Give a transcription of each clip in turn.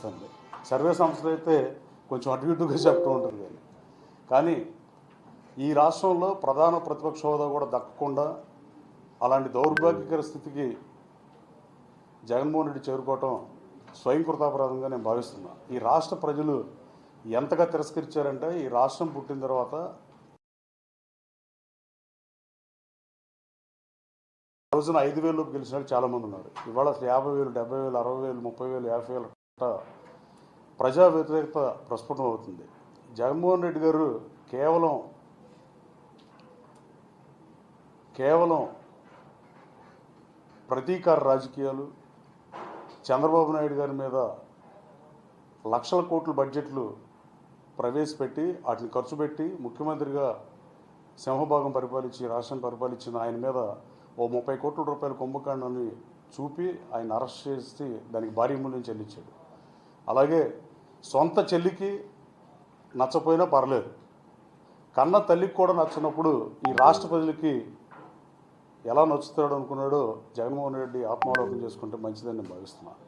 చేస్తుంది సర్వే సంస్థలు అయితే కొంచెం అటు ఇటుగా చెప్తూ ఉంటుంది కానీ కానీ ఈ రాష్ట్రంలో ప్రధాన ప్రతిపక్ష హోదా కూడా దక్కకుండా అలాంటి దౌర్భాగ్యకర స్థితికి జగన్మోహన్ రెడ్డి చేరుకోవటం స్వయం కృతాపరాధంగా నేను భావిస్తున్నా. ఈ రాష్ట్ర ప్రజలు ఎంతగా తిరస్కరించారంటే ఈ రాష్ట్రం పుట్టిన తర్వాత రోజున ఐదు వేలు గెలిచిన వాళ్ళు చాలామంది ఉన్నారు. ఇవాళ అసలు యాభై వేలు డెబ్బై వేలు అరవై వేలు ముప్పై వేలు యాభై వేలు ప్రజా వ్యతిరేకత ప్రస్ఫుటం అవుతుంది. జగన్మోహన్ రెడ్డి గారు కేవలం కేవలం ప్రతీకార రాజకీయాలు చంద్రబాబు నాయుడు గారి మీద లక్షల కోట్ల బడ్జెట్లు ప్రవేశపెట్టి వాటిని ఖర్చు పెట్టి ముఖ్యమంత్రిగా సింహభాగం పరిపాలించి రాష్ట్రాన్ని పరిపాలించిన ఆయన మీద ఓ ముప్పై కోట్ల రూపాయల కుంభకాండాన్ని చూపి ఆయన అరెస్ట్ చేసి దానికి భారీ మూల్యం చెల్లించాడు. అలాగే సొంత చెల్లికి నచ్చపోయినా పర్లేదు. కన్న తల్లికి కూడా నచ్చినప్పుడు ఈ రాష్ట్ర ప్రజలకి ఎలా నచ్చుతాడు అనుకున్నాడో జగన్మోహన్ రెడ్డి ఆత్మావలోకం చేసుకుంటే మంచిదని నేను భావిస్తున్నాను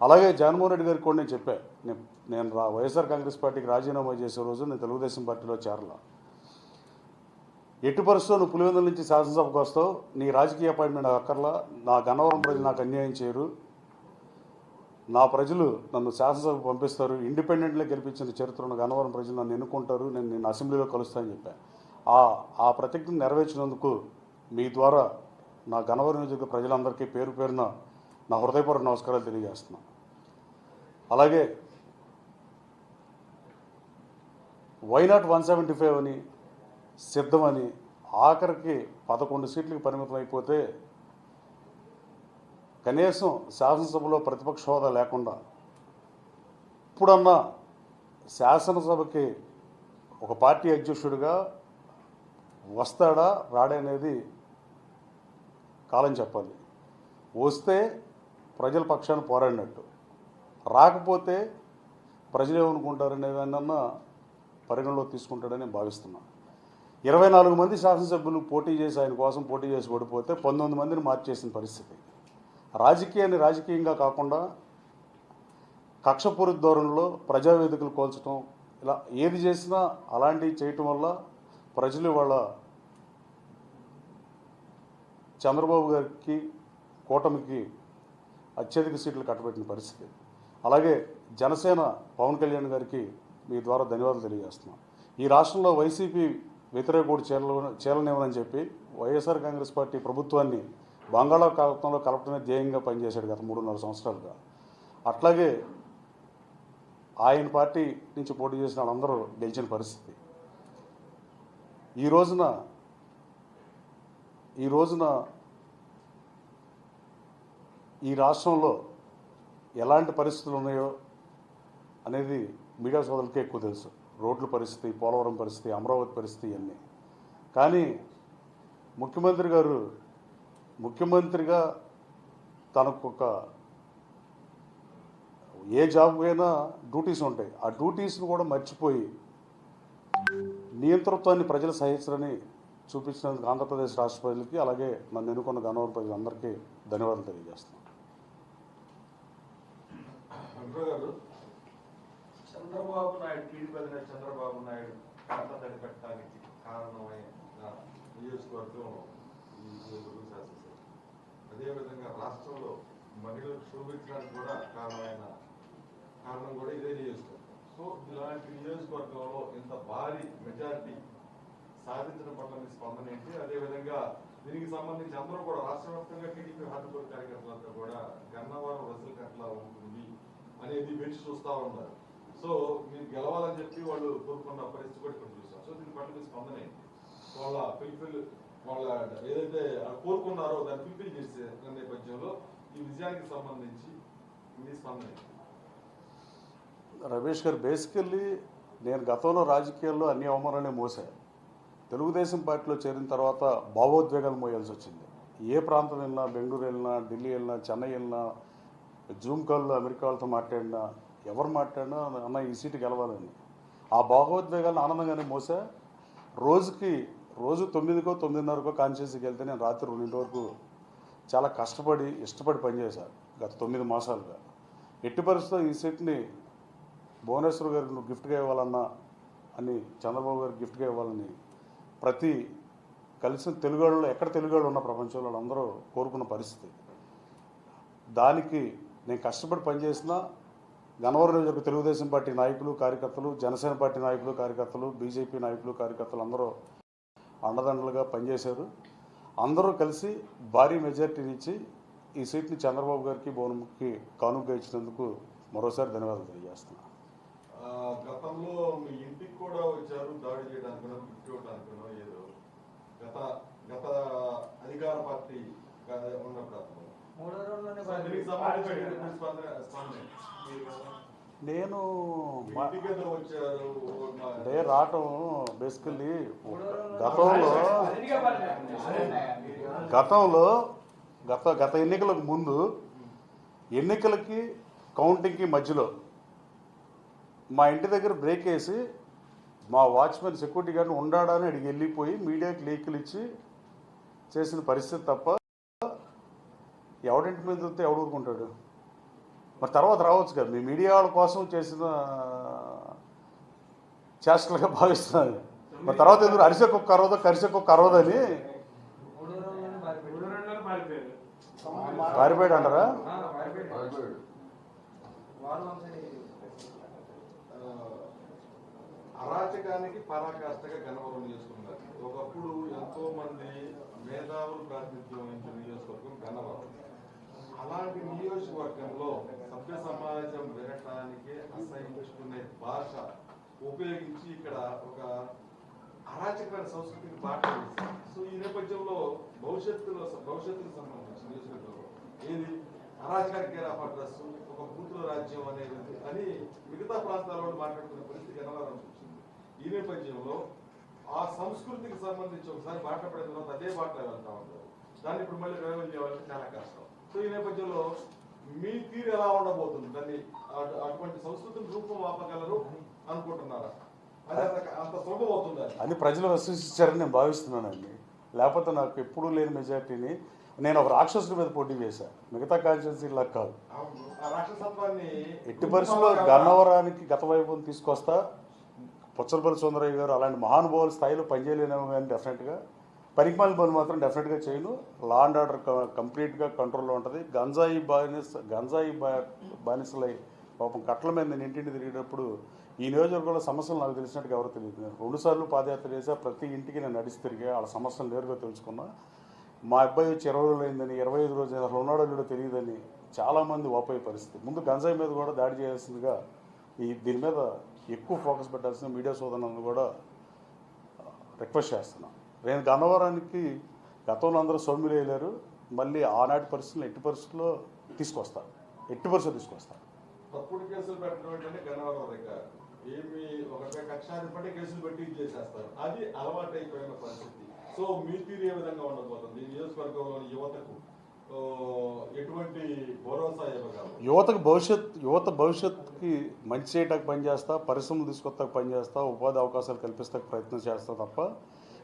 అలాగే జగన్మోహన్ రెడ్డి గారికి కూడా నేను చెప్పాను నేను నేను రా వైఎస్ఆర్ కాంగ్రెస్ పార్టీకి రాజీనామా చేసే రోజు నేను తెలుగుదేశం పార్టీలో చేరలా. ఎట్టి పరిస్థితుల్లో నువ్వు పులివెందుల నుంచి శాసనసభకు వస్తావు నీ రాజకీయ అపాయింట్మెంట్ అక్కర్లా నా గన్నవరం ప్రజలు నాకు అన్యాయం చేయరు నా ప్రజలు నన్ను శాసనసభకు పంపిస్తారు. ఇండిపెండెంట్గా గెలిపించిన చరిత్రను ఉన్న గన్నవరం ప్రజలు నన్ను ఎన్నుకుంటారు. నేను నేను అసెంబ్లీలో కలుస్తానని చెప్పాను ఆ ఆ ప్రతిజ్ఞ నెరవేర్చినందుకు మీ ద్వారా నా గన్నవరం నియోజక ప్రజలందరికీ పేరు పేరున నా హృదయపూర్వక నమస్కారాలు తెలియజేస్తున్నాను అలాగే వైనాట్ వన్ సెవెంటీ ఫైవ్ అని సిద్ధమని ఆఖరికి పదకొండు సీట్లకు పరిమితం అయిపోతే కనీసం శాసనసభలో ప్రతిపక్ష హోదా లేకుండా ఇప్పుడన్నా శాసనసభకి ఒక పార్టీ అధ్యక్షుడిగా వస్తాడా రాడనేది కాలం చెప్పాలి. వస్తే ప్రజల పక్షాన పోరాడినట్టు. రాకపోతే ప్రజలు ఏమనుకుంటారనేదాన్నన్నా పరిగణలో తీసుకుంటాడని నేను భావిస్తున్నాను ఇరవై నాలుగు మంది శాసనసభ్యులు పోటీ చేసి ఆయన కోసం పోటీ చేసి ఓడిపోతే పంతొమ్మిది మందిని మార్చేసిన పరిస్థితి. రాజకీయాన్ని రాజకీయంగా కాకుండా కక్షపూరిత ధోరణిలో ప్రజావేదికలు కోల్చడం ఇలా ఏది చేసినా అలాంటివి చేయటం వల్ల ప్రజలు వాళ్ళ చంద్రబాబు గారికి కూటమికి అత్యధిక సీట్లు కట్టబెట్టిన పరిస్థితి. అలాగే జనసేన పవన్ కళ్యాణ్ గారికి మీ ద్వారా ధన్యవాదాలు తెలియజేస్తున్నాం. ఈ రాష్ట్రంలో వైసీపీ వ్యతిరేక ఓటు చేరల చెప్పి వైఎస్ఆర్ కాంగ్రెస్ పార్టీ ప్రభుత్వాన్ని బంగాళాఖాతంలో కలపడమే ధ్యేయంగా పనిచేశాడు గత మూడున్నర సంవత్సరాలుగా. అట్లాగే ఆయన పార్టీ నుంచి పోటీ చేసిన వాళ్ళందరూ గెలిచిన పరిస్థితి. ఈ రోజున ఈ రోజున ఈ రాష్ట్రంలో ఎలాంటి పరిస్థితులు ఉన్నాయో అనేది మీడియా సోదరులకే ఎక్కువ తెలుసు. రోడ్ల పరిస్థితి పోలవరం పరిస్థితి అమరావతి పరిస్థితి ఇవన్నీ. కానీ ముఖ్యమంత్రి గారు ముఖ్యమంత్రిగా తనకొక ఏ జాబ్ అయినా డ్యూటీస్ ఉంటాయి. ఆ డ్యూటీస్ని కూడా మర్చిపోయి నియంతృత్వాన్ని ప్రజల సహించరని చూపించినందుకు ఆంధ్రప్రదేశ్ రాష్ట్ర ప్రజలకి అలాగే నన్ను ఎన్నుకున్న గన్నవరం ప్రజలందరికీ ధన్యవాదాలు తెలియజేస్తున్నాను చంద్రబాబు నాయుడు టీడీపీ అధినేత చంద్రబాబు నాయుడు పంట తడిపెట్టడానికి కారణమైన నియోజకవర్గం ఈ అదేవిధంగా రాష్ట్రంలో మహిళలు క్షోభించడానికి కూడా కారణమైన కారణం కూడా ఇదే నియోజకవర్గం. సో ఇలాంటి నియోజకవర్గంలో ఇంత భారీ మెజారిటీ సాధించడం పట్ల మీ స్పందన ఏంటి? అదేవిధంగా దీనికి సంబంధించి అందరూ కూడా రాష్ట్ర వ్యాప్తంగా టీడీపీ హార్డుకోర్ కార్యకర్తలంతా కూడా గన్నవరం రసల్ కట్లా ఉంటుంది అనేది వేచి చూస్తూ ఉన్నారు. సో మీరు గెలవాలని చెప్పి వాళ్ళు కోరుకున్న పరిస్థితి కూడా ఇక్కడ చూసాం సో దీని పట్ల మీ స్పందన ఏంటి? వాళ్ళ ఫిల్ఫిల్ వాళ్ళ ఏదైతే కోరుకున్నారో దాన్ని ఫుల్ఫిల్ చేసే నేపథ్యంలో ఈ విజయానికి సంబంధించి మీ స్పందన రమేష్ గారు బేసికల్లీ నేను గతంలో రాజకీయాల్లో అన్ని అవమానాలే మోసాను తెలుగుదేశం పార్టీలో చేరిన తర్వాత భావోద్వేగాలు మోయాల్సి వచ్చింది. ఏ ప్రాంతం వెళ్ళినా బెంగళూరు వెళ్ళినా ఢిల్లీ వెళ్ళినా చెన్నై వెళ్ళినా జూమ్ కాల్లో అమెరికా వాళ్ళతో మాట్లాడినా ఎవరు మాట్లాడినా అన్న ఈ సీటు గెలవాలని. ఆ భావోద్వేగాలను ఆనందంగానే మోసా. రోజుకి రోజు తొమ్మిదికో తొమ్మిదిన్నరకో కాన్షియస్కి వెళ్తే నేను రాత్రి రెండింటి వరకు చాలా కష్టపడి ఇష్టపడి పనిచేశాను గత తొమ్మిది మాసాలుగా. ఎట్టి పరిస్థితుల్లో ఈ సెట్ని భువనేశ్వర్ గారికి నువ్వు గిఫ్ట్గా ఇవ్వాలన్నా అని చంద్రబాబు గారికి గిఫ్ట్గా ఇవ్వాలని ప్రతి కలిసిన తెలుగువాళ్ళు ఎక్కడ తెలుగువాళ్ళు ఉన్న ప్రపంచంలో అందరూ కోరుకున్న పరిస్థితి. దానికి నేను కష్టపడి పనిచేసిన గన్నవరం నియోజక తెలుగుదేశం పార్టీ నాయకులు కార్యకర్తలు జనసేన పార్టీ నాయకులు కార్యకర్తలు బీజేపీ నాయకులు కార్యకర్తలు అందరూ అండదండలుగా పనిచేశారు. అందరూ కలిసి భారీ మెజార్టీనిచ్చి ఈ సీట్ని చంద్రబాబు గారికి భువనముఖి కానుక ఇచ్చినందుకు మరోసారి ధన్యవాదాలు తెలియజేస్తున్నాను. గతంలో మీ ఇంటికి కూడా వచ్చారు దాడి చేయడానికనో గిఫ్ట్ ఇవ్వడానికనో ఏదో. గత గత అధికార పార్టీ ఉన్నప్పుడు. మూడో రోజుల్లోనే నేను అంటే రావటం బేసికల్లీ గతంలో గతంలో గత గత ఎన్నికలకు ముందు ఎన్నికలకి కౌంటింగ్కి మధ్యలో మా ఇంటి దగ్గర బ్రేక్ వేసి మా వాచ్మెన్ సెక్యూరిటీ గార్డ్ని ఉండాడని అడిగి వెళ్ళిపోయి మీడియాకి లీకులు ఇచ్చి చేసిన పరిస్థితి తప్ప ఎవడింటి మీద వస్తే ఎవడు ఊరుకుంటాడు? మరి తర్వాత రావచ్చు కదా. మీ మీడియా వాళ్ళ కోసం చేసిన చేష్టలుగా భావిస్తున్నాను మరి తర్వాత ఎందుకు అరిసెకు కరవదో అరవదో కరవదని పారిపోయాడు. అంటారా? అరాచకానికి పరాకాష్ఠగా గణవరం చేసుకున్నారు. ఒకప్పుడు ఎంతో మంది మేధావులు ప్రాతినిధ్యం వహించిన నియోజకవర్గం గన్నవరం అలాంటి నియోజకవర్గంలో సభ్య సమాజం వినటానికి అసహించుకునే భాష ఉపయోగించి ఇక్కడ ఒక అరాచకమైన సంస్కృతికి బాట సో ఈ నేపథ్యంలో భవిష్యత్తులో భవిష్యత్తుకు సంబంధించి న్యూస్లో ఏది? అరాచకానికి అడ్రస్ ఒక బూతుల రాజ్యం అనేది అని మిగతా ప్రాంతాల్లో మాట్లాడుకునే పరిస్థితి గణవరం వచ్చింది ఈ నేపథ్యంలో ఆ సంస్కృతికి సంబంధించి ఒకసారి మాట్లాడిన తర్వాత అదే బాట ఉంటారు దాన్ని ఇప్పుడు మళ్ళీ రివైవల్ చేయాలంటే చాలా కష్టం. సో ఈ నేపథ్యంలో మీ తీరు ఎలా ఉండబోతుంది? దాన్ని అటు- అటువంటి సంస్కృతిని రూపం ఆపగలరు అనుకుంటున్నారా? అది అంత అంత సులభం అవుతుంది అని ప్రజలు విశ్వసించారని నేను భావిస్తున్నానండి. లేకపోతే నాకు ఎప్పుడూ లేని మెజార్టీని నేను ఒక రాక్షసుడి మీద పోటీ చేశాను మిగతా కాన్స్టిట్యున్సీలా కాదు. ఆ రాక్షసత్వాన్ని ఎట్టి పరిస్థితుల్లో గన్నవరానికి గత వైభవం తీసుకొస్తా. పుచ్చలపల్లి సుందరయ్య గారు అలాంటి మహానుభావుల స్థాయిలో పనిచేయలేనేమో కానీ డెఫినెట్గా పరిపాలన పనులు మాత్రం డెఫినెట్గా చేయను. లా అండ్ ఆర్డర్ కంప్లీట్గా కంట్రోల్లో ఉంటుంది. గంజాయి బానిస గంజాయి బా బానిసలై పాపం కట్ల మీద నేను ఇంటింటి తిరిగేటప్పుడు ఈ నియోజకవర్గంలో సమస్యలు నాకు తెలిసినట్టుగా ఎవరు తెలియదు. నేను రెండుసార్లు పాదయాత్ర చేసా ప్రతి ఇంటికి నేను నడిచి తిరిగా వాళ్ళ సమస్యలు నేరుగా తెలుసుకున్నా. మా అబ్బాయి వచ్చి ఇరవై రోజులు అయిందని ఇరవై ఐదు రోజులు అసలు ఉన్నాడో లేడో తెలియదని చాలామంది వాపోయే పరిస్థితి. ముందు గంజాయి మీద కూడా దాడి చేయాల్సిందిగా ఈ దీని మీద ఎక్కువ ఫోకస్ పెట్టాల్సిన మీడియా సోదరులను కూడా రిక్వెస్ట్ చేస్తున్నాను నేను గన్నవరానికి గతంలో అందరూ సౌమ్యులు వేయలేరు. మళ్ళీ ఆనాటి పరిస్థితులు ఎట్టి పరిస్థితుల్లో తీసుకొస్తారు ఎట్టి పరిస్థితులు తీసుకొస్తారు తప్పుడు కేసులు పెట్టడం ఏంటంటే గన్నవరం రికార్డు ఏమి ఒక కక్షాధిపతి కేసులు పెట్టి చేసేస్తారు అది అలవాటు అయిపోయిన పరిస్థితి. సో మీ తీరు ఏ విధంగా ఉండబోతుంది? ఈ నియోజకవర్గంలోని యువతకు ఎటువంటి భరోసా యువతకు భవిష్యత్ యువత భవిష్యత్తుకి మంచి చేయటానికి పనిచేస్తా పరిశ్రమలు తీసుకొస్తాకు పనిచేస్తా ఉపాధి అవకాశాలు కల్పిస్తాకు ప్రయత్నం చేస్తా తప్ప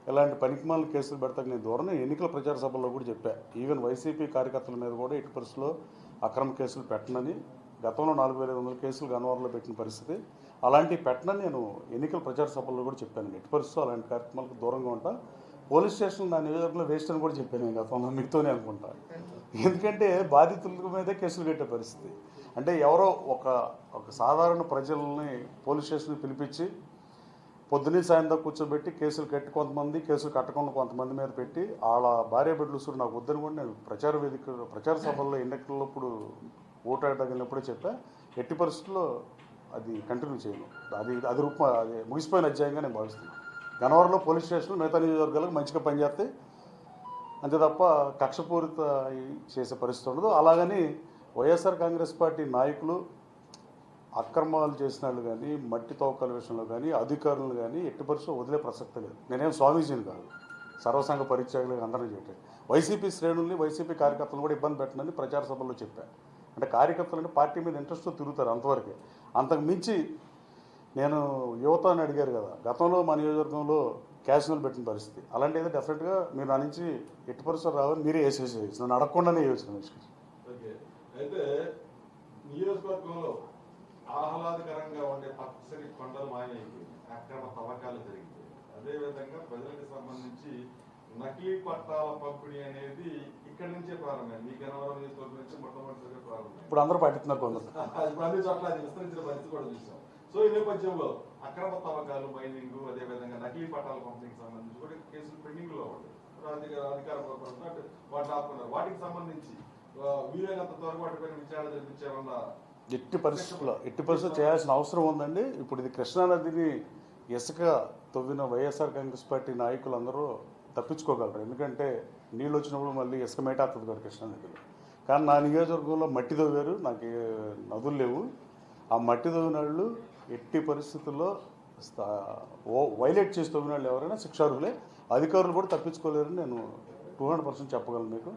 ఇలాంటి పనికిమాల కేసులు పెడతాకు నేను దూరం ఎన్నికల ప్రచార సభల్లో కూడా చెప్పా. ఈవెన్ వైసీపీ కార్యకర్తల మీద కూడా ఎట్టి పరిస్థితుల్లో అక్రమ కేసులు పెట్టనని గతంలో నాలుగు వేల ఐదు వందల కేసులు గన్నవరంలో పెట్టిన పరిస్థితి. అలాంటివి పెట్టనని నేను ఎన్నికల ప్రచార సభల్లో కూడా చెప్పాను ఎట్టి పరిస్థితుల్లో అలాంటి కార్యక్రమాలకు దూరంగా ఉంటా. పోలీస్ స్టేషన్ నా నియోజకవర్గంలో వేస్ట్ అని కూడా చెప్పాను నేను గతంలో మీతోనే అనుకుంటా. ఎందుకంటే బాధితుల మీదే కేసులు కట్టే పరిస్థితి. అంటే ఎవరో ఒక ఒక సాధారణ ప్రజల్ని పోలీస్ స్టేషన్కి పిలిపించి పొద్దున్నే సాయంత్రం కూర్చోబెట్టి కేసులు కట్టి కొంతమంది కేసులు కట్టకుండా కొంతమంది మీద పెట్టి వాళ్ళ భార్య బిడ్డలు చూసి నాకు వద్దని కూడా నేను ప్రచార వేదిక ప్రచార సభల్లో ఎన్నికల్లో ఇప్పుడు ఓటాడగలిగినప్పుడే చెప్పా ఎట్టి పరిస్థితుల్లో అది కంటిన్యూ చేయను. అది అది రూప అది ముగిసిపోయిన అధ్యాయంగా నేను భావిస్తున్నాను. గనవరంలో పోలీస్ స్టేషన్ మిగతా నియోజకవర్గాలకు మంచిగా పనిచేస్తాయి అంతే తప్ప కక్షపూరిత చేసే పరిస్థితి ఉండదు. అలాగని వైఎస్ఆర్ కాంగ్రెస్ పార్టీ నాయకులు అక్రమాలు చేసిన వాళ్ళు కానీ మట్టి తవ్వకాల విషయంలో కానీ అధికారులు కానీ ఎట్టి పరిస్థితుల్లో వదిలే ప్రసక్తి లేదు. నేనేం స్వామీజీని కాదు. సర్వసంఘ పరిత్యాగులు అందరం చెప్పాను వైసీపీ శ్రేణుల్ని వైసీపీ కార్యకర్తలు కూడా ఇబ్బంది పెట్టనని ప్రచార సభల్లో చెప్పాను అంటే కార్యకర్తలు అంటే పార్టీ మీద ఇంట్రెస్ట్ తిరుగుతారు అంతవరకే. అంతకు మించి నేను యువత అని అడిగారు కదా. గతంలో మా నియోజకవర్గంలో క్యాషువల్ పెట్టిన పరిస్థితి. అలాంటిది డెఫినెట్గా మీరు నా నుంచి ఎట్టి పరిస్థితులు రావని మీరే వేసేసేసి నన్ను అడగకుండానే వేసిన అయితే నియోజకవర్గంలో ఆహ్లాదకరంగా ఉండే పచ్చని కొండలు మాయమైపోయి అక్రమ తవ్వకాలు జరిగిపోయి అదేవిధంగా ప్రజలకు సంబంధించి నకిలీ పట్టాల పంపిణీ అనేది ఇక్కడి నుంచే ప్రారంభమైంది. మీ గనవరం నియోజకవర్గం నుంచి మొట్టమొదటిసారిగా ప్రారంభమైంది. ఇప్పుడు అందరూ పట్టిస్తున్నారు కొందరు. అన్ని చోట్ల అది విస్తరించిన పరిస్థితి కూడా చూసాం. సో ఈ నేపథ్యంలో అక్రమ తవ్వకాలు మైనింగ్ అదేవిధంగా నకిలీ పట్టాల పంపిణీకి సంబంధించి కూడా కేసులు పెండింగ్లో ఉన్నాయి. అధికార అధికార ప్రభుత్వం వాటిని ఆపుకున్నారు. వాటికి సంబంధించి వీలైనంత త్వరగా వాటిపైన విచారణ జరిపించామన్న ఎట్టి పరిస్థితుల్లో ఎట్టి పరిస్థితులు చేయాల్సిన అవసరం ఉందండి. ఇప్పుడు ఇది కృష్ణానదిని ఇసుక తవ్విన వైఎస్ఆర్ కాంగ్రెస్ పార్టీ నాయకులందరూ తప్పించుకోగలరు. ఎందుకంటే నీళ్ళు వచ్చినప్పుడు మళ్ళీ ఇసుక మేటాతుంది కదా కృష్ణానదిలో కానీ నా నియోజకవర్గంలో మట్టి తవ్వారు నాకు నదులు లేవు. ఆ మట్టి తవ్విన వాళ్ళు ఎట్టి పరిస్థితుల్లో వైలేట్ చేసి తవ్విన వాళ్ళు ఎవరైనా శిక్షార్హులే అధికారులు కూడా తప్పించుకోలేరని నేను టూ హండ్రెడ్ పర్సెంట్ చెప్పగలను మీకు.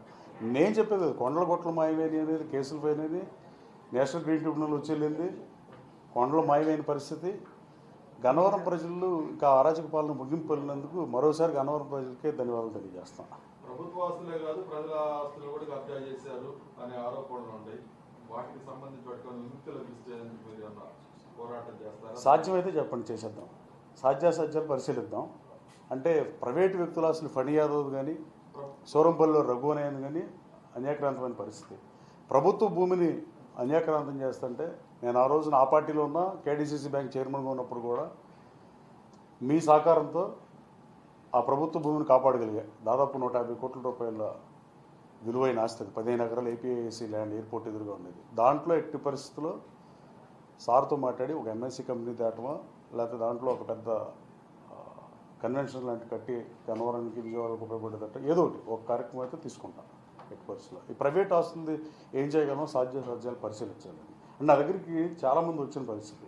నేను చెప్పేది కొండల గొట్టలు మాయమేని అనేది కేసులు పోయినది నేషనల్ గ్రీన్ ట్రిబ్యునల్ వచ్చేళ్ళింది కొండలు మాయమైన పరిస్థితి. గన్నవరం ప్రజలు ఇంకా అరాచక పాలన ముగింపు వెళ్ళినందుకు మరోసారి గన్నవరం ప్రజలకే ధన్యవాదాలు తెలియజేస్తాం. ప్రభుత్వ ఆస్తులే కాదు ప్రజల ఆస్తులు కూడా కబ్జా చేశారు అనే ఆరోపణలు ఉన్నాయి. వాటికి సంబంధించి పోరాటం చేస్తారా? సాధ్యమైతే చెప్పండి చేసేద్దాం. సాధ్యాసాధ్యాలు పరిశీలిద్దాం. అంటే ప్రైవేటు వ్యక్తుల అసలు ఫణి యాదవ్ కానీ సూరంపల్లిలో రఘువనయన్ కానీ అన్యాక్రాంతమైన పరిస్థితి. ప్రభుత్వ భూమిని అన్యాక్రాంతం చేస్తుంటే నేను ఆ రోజున ఆ పార్టీలో ఉన్న కేడీసీసీ బ్యాంక్ చైర్మన్గా ఉన్నప్పుడు కూడా మీ సహకారంతో ఆ ప్రభుత్వ భూమిని కాపాడగలిగా. దాదాపు నూట యాభై కోట్ల రూపాయల విలువైన ఆస్తి పదిహేను ఎకరాల ఏపీఐసి ల్యాండ్ ఎయిర్పోర్ట్ ఎదురుగా ఉండేది దాంట్లో ఎట్టి పరిస్థితుల్లో సార్తో మాట్లాడి ఒక ఎంఎస్సి కంపెనీ తేటమా లేకపోతే దాంట్లో ఒక పెద్ద కన్వెన్షన్ లాంటి కట్టి గన్నవరానికి విజయవాడకు ఉపయోగపడేటట్టు ఏదో ఒకటి. ఒక కార్యక్రమం అయితే తీసుకుంటాం. ఎట్టి ఈ ప్రైవేట్ ఆస్తులది ఏం చేయగలమో సాధ్య సాధ్యాలు పరిశీలించాలి. అండ్ నా దగ్గరికి చాలామంది వచ్చిన పరిస్థితి.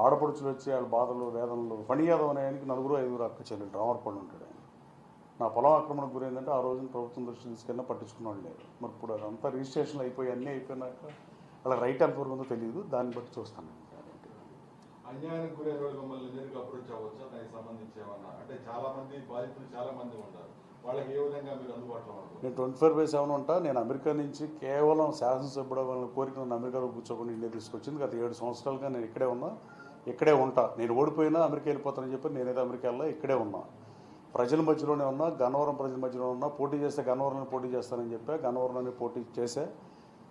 ఆడపడుచులు వచ్చి వాళ్ళ బాధలు వేదనలు ఫణి యాదవ్ అనే ఆయనకి నలుగురు ఐదుగురు అక్క చెల్లెలు రామర్పల్లి ఉంటాడు ఆయన. నా పొలం ఆక్రమణకు గురైందంటే ఆ రోజున ప్రభుత్వం దృష్టి తీసుకెళ్ళినా పట్టించుకున్నాడు లేదు మరి ఇప్పుడు అదంతా రిజిస్ట్రేషన్ అయిపోయి అన్నీ అయిపోయినాక అలా రైట్ ఎంతవరకు ఉందో తెలియదు దాన్ని బట్టి చూస్తాను. అన్యాయానికి గురైన వాళ్ళు మమ్మల్ని నేరుగా అప్రోచ్ అవ్వచ్చా? దానికి సంబంధించి ఏమన్నా? అంటే చాలా మంది బాధితులు చాలా మంది ఉంటారు. వాళ్ళకి ఏ విధంగా మీరు అందుబాటులో నేను ట్వంటీ ఫోర్ బై సెవెన్ ఉంటా. నేను అమెరికా నుంచి కేవలం శాసనసభ్యుడు వాళ్ళని కోరిక నన్ను అమెరికాలో కూర్చోకుండా ఇండియా తీసుకొచ్చింది. గత ఏడు సంవత్సరాలుగా నేను ఇక్కడే ఉన్నా. ఇక్కడే ఉంటా. నేను ఓడిపోయినా అమెరికా వెళ్ళిపోతానని చెప్పి నేనైతే అమెరికా వెళ్ళా. ఇక్కడే ఉన్నా. ప్రజల మధ్యలోనే ఉన్నా. గన్నవరం ప్రజల మధ్యలో ఉన్నా. పోటీ చేస్తే గన్నవరంలో పోటీ చేస్తానని చెప్పా. గన్నవరంలోనే పోటీ చేసే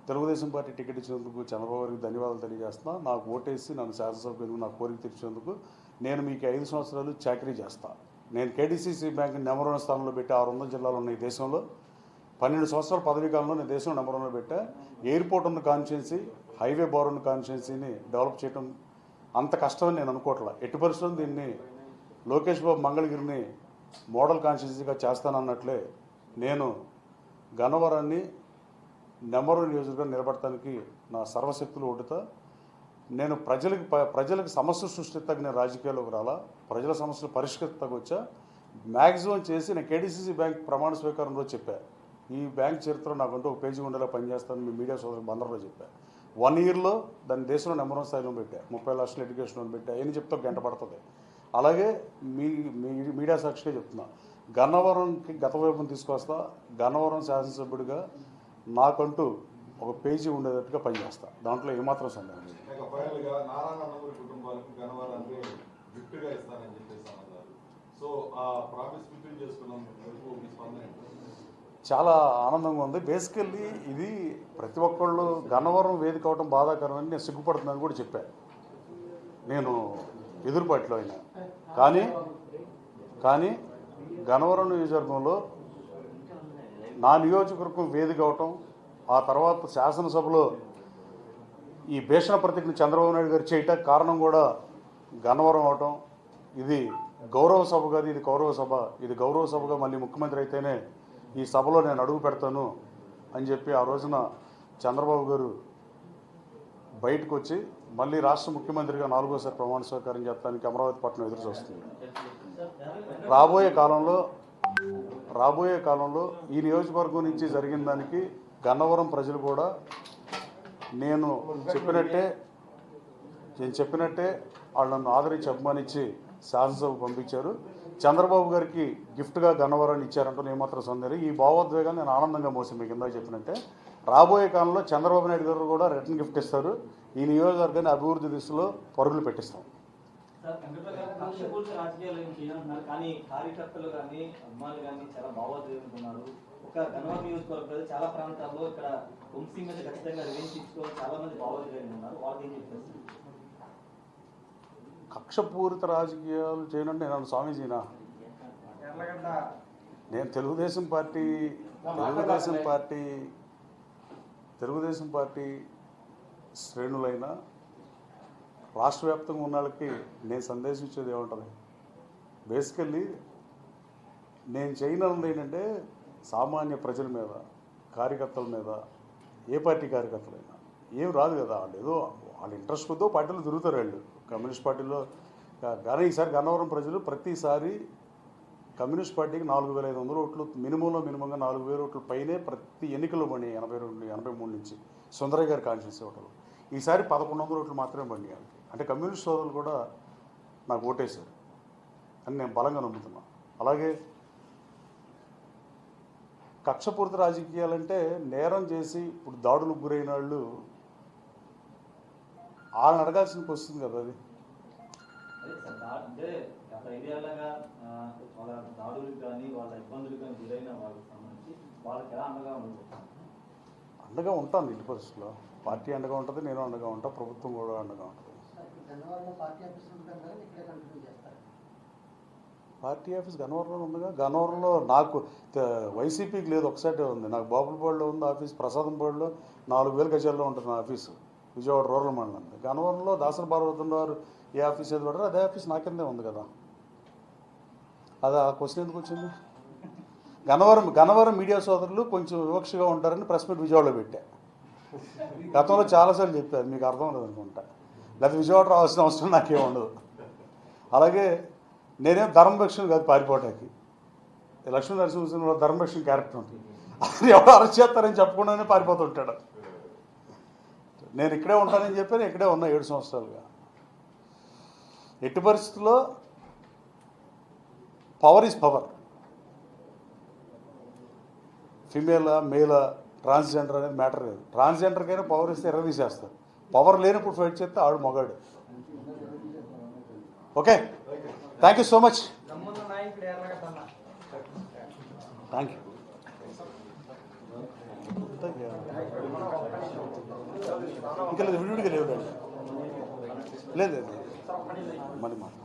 తెలుగుదేశం పార్టీ టికెట్ ఇచ్చినందుకు చంద్రబాబు గారికి ధన్యవాదాలు తెలియజేస్తున్నా. నాకు ఓటేసి నన్ను శాసనసభ్యులు నా కోరిక తీర్చినందుకు నేను మీకు ఐదు సంవత్సరాలు చాకరీ చేస్తాను నేను కేడీసీసీ బ్యాంక్ నెంబర్ వన్ స్థానంలో పెట్టి ఆరు వందల జిల్లాలు ఉన్నాయి దేశంలో. పన్నెండు సంవత్సరాల పదవీ కాలంలో నేను దేశంలో నెంబర్ వన్లో పెట్టా. ఎయిర్పోర్ట్ ఉన్న కాన్స్టిట్యున్సీ హైవే బోర్ ఉన్న కాన్స్టిట్యున్సీని డెవలప్ చేయడం అంత కష్టమని నేను అనుకోవట్లా. ఎట్టి పరిస్థితుల్లో దీన్ని లోకేష్ బాబు మంగళగిరిని మోడల్ కాన్స్టిట్యున్సీగా చేస్తానన్నట్లే నేను గన్నవరాన్ని నెంబర్ వన్ యూజర్గా నిలబడటానికి నా సర్వశక్తులు ఒడ్డుతా. నేను ప్రజలకు ప్రజలకు సమస్య సృష్టిస్తాక నేను రాజకీయాల్లోకి రాలా ప్రజల సమస్యలు పరిష్కరిస్తాకు వచ్చా. మ్యాక్సిమం చేసి నేను కేడీసీసీ బ్యాంక్ ప్రమాణ స్వీకారంలో చెప్పా. ఈ బ్యాంక్ చరిత్ర నాకంటూ ఒక పేజీ ఉండేలా పనిచేస్తాను మీ మీడియా సోదరు బందర్లో చెప్పా. వన్ ఇయర్లో దాన్ని దేశంలో నెంబర్ వన్ స్థాయిలో పెట్టా. ముప్పై లక్షల ఎడ్యుకేషన్ లోన్ పెట్టా. ఏం చెప్తే గంట పడుతుంది అలాగే మీ మీ మీడియా సాక్షిగా చెప్తున్నా. గన్నవరంకి గత వైపును తీసుకొస్తా గన్నవరం శాసనసభ్యుడిగా నాకంటూ ఒక పేజీ ఉండేటట్టుగా పనిచేస్తా. దాంట్లో ఏమాత్రం సందేహం? చాలా ఆనందంగా ఉంది. బేసికల్లీ ఇది ప్రతి ఒక్కళ్ళు గన్నవరం వేదిక అవడం బాధాకరమని నేను సిగ్గుపడుతున్నాను కూడా చెప్పాను నేను ఎదురుపాటిలో అయినా. కానీ కానీ గన్నవరం నియోజకవర్గంలో నా నియోజకవర్గం వేదిక అవటం ఆ తర్వాత శాసనసభలో ఈ భీషణ ప్రతిజ్ఞ చంద్రబాబు నాయుడు గారు చేయట కారణం కూడా గన్నవరం అవటం. ఇది గౌరవ సభ కాదు ఇది గౌరవ సభ. ఇది గౌరవ సభగా మళ్ళీ ముఖ్యమంత్రి అయితేనే ఈ సభలో నేను అడుగు పెడతాను అని చెప్పి ఆ రోజున చంద్రబాబు గారు బయటకు వచ్చి మళ్ళీ రాష్ట్ర ముఖ్యమంత్రిగా నాలుగోసారి ప్రమాణ స్వీకారం చేస్తానికి అమరావతి పట్టణం ఎదురు చూస్తుంది. రాబోయే కాలంలో రాబోయే కాలంలో ఈ నియోజకవర్గం నుంచి జరిగిన దానికి గన్నవరం ప్రజలు కూడా నేను చెప్పినట్టే నేను చెప్పినట్టే వాళ్ళు నన్ను ఆదరించి అభిమానించి శాసనసభ పంపించారు. చంద్రబాబు గారికి గిఫ్ట్గా గన్నవరాన్ని ఇచ్చారంటే ఏమాత్రం సందేహం ఈ భావోద్వేగాన్ని నేను ఆనందంగా మోసం మీకు ఇందాక చెప్పినట్టే. రాబోయే కాలంలో చంద్రబాబు నాయుడు గారు కూడా రిటర్న్ గిఫ్ట్ ఇస్తారు. ఈ నియోజకవర్గాన్ని అభివృద్ధి దిశలో పరుగులు పెట్టిస్తాం. కానీ కార్యకర్తలు కానీ అమ్మాయిలు కానీ చాలా భావోద్వేగుతున్నారు నియోజకవర్గం ప్రజలు చాలా ప్రాంతాల్లో ఇక్కడ వంశీ మీద ఖచ్చితంగా రివెంజ్ తీసుకోవాలి చాలా మంది ఉన్నారు. వాళ్ళకి ఏం చెప్తారు కక్షపూరిత రాజకీయాలు చేయనంటే నేను స్వామీజీనా? నేను Telugu Desam party Telugu Desam party Telugu Desam party శ్రేణులైన రాష్ట్ర వ్యాప్తంగా ఉన్న వాళ్ళకి నేను సందేశం ఇచ్చేది ఏముంటుంది? బేసికల్లీ నేను చేయనన్నది ఏంటంటే సామాన్య ప్రజల మీద కార్యకర్తల మీద ఏ పార్టీ కార్యకర్తలైనా ఏం రాదు కదా వాళ్ళు ఏదో వాళ్ళ ఇంట్రెస్ట్ కొద్దో పార్టీలో తిరుగుతారు వాళ్ళు. కమ్యూనిస్ట్ పార్టీలో కానీ ఈసారి గన్నవరం ప్రజలు ప్రతిసారి కమ్యూనిస్ట్ పార్టీకి నాలుగు వేల ఐదు వందల ఓట్లు మినిమంలో మినిమంగా నాలుగు వేల ఓట్ల పైనే ప్రతి ఎన్నికల్లో పడి ఎనభై రెండు ఎనభై మూడు నుంచి సుందరయ్య గారి కాన్షియస్ ఓటర్లు. ఈసారి పదకొండు వందల ఓట్లు మాత్రమే పడి వాళ్ళకి. అంటే కమ్యూనిస్ట్ సోదరులు కూడా నాకు ఓటేశారు. అని నేను బలంగా నమ్ముతున్నాను అలాగే కక్షపూరిత రాజకీయాలంటే నేరం చేసి ఇప్పుడు దాడులకు గురైన వాళ్ళు వాళ్ళని అడగాల్సిన వస్తుంది కదా అది. అండగా ఉంటాను ఇంటి పరిస్థితుల్లో. పార్టీ అండగా ఉంటుంది నేను అండగా ఉంటా ప్రభుత్వం కూడా అండగా ఉంటుంది. పార్టీ ఆఫీస్ గనవరంలో గన్నవరంలో ఉందిగా. గన్నవరంలో నాకు వైసీపీకి లేదు ఒకసారి ఉంది. నాకు బాపులపాడులో ఉంది ఆఫీస్ ప్రసాదంపాడులో నాలుగు వేల గజాల్లో ఉంటుంది నా ఆఫీసు. విజయవాడ రూరల్ మండలం. గన్నవరంలో దాసరి బాలవర్ధన్ గారు ఏ ఆఫీస్ ఏది పడారో అదే ఆఫీస్ నా కిందే ఉంది కదా. అది ఆ క్వశ్చన్ ఎందుకు వచ్చింది? గన్నవరం గన్నవరం మీడియా సోదరులు కొంచెం వివక్షగా ఉంటారని ప్రెస్ మీట్ విజయవాడలో పెట్టా. గతంలో చాలాసార్లు చెప్పారు మీకు అర్థం లేదు అనుకుంటా. లేకపోతే విజయవాడ రావాల్సిన అవసరం నాకేం ఉండదు. అలాగే నేనేం ధర్మభక్షణ కాదు పారిపోవటానికి. లక్ష్మీ నరసింహ ధర్మభక్షణ క్యారెక్టర్ ఉంటుంది అది ఎవరు అరెస్ట్ చేస్తారని చెప్పకుండానే పారిపోతుంటాడు నేను ఇక్కడే ఉంటానని చెప్పాను ఇక్కడే ఉన్నా ఏడు సంవత్సరాలుగా. ఎట్టి పరిస్థితుల్లో పవర్ ఈజ్ పవర్ ఫిమేలా మేలా ట్రాన్స్జెండర్ అనేది మ్యాటర్ లేదు. ట్రాన్స్జెండర్కైనా పవర్ ఇస్తే ఎర్రదీసేస్తారు పవర్ లేనప్పుడు ఫైట్ చేస్తే ఆడు మగాడు. Okay thank you so much thank you ఇంకా లేదు విడివిడిగా లేవు లేదు లేదు. మళ్ళీ మా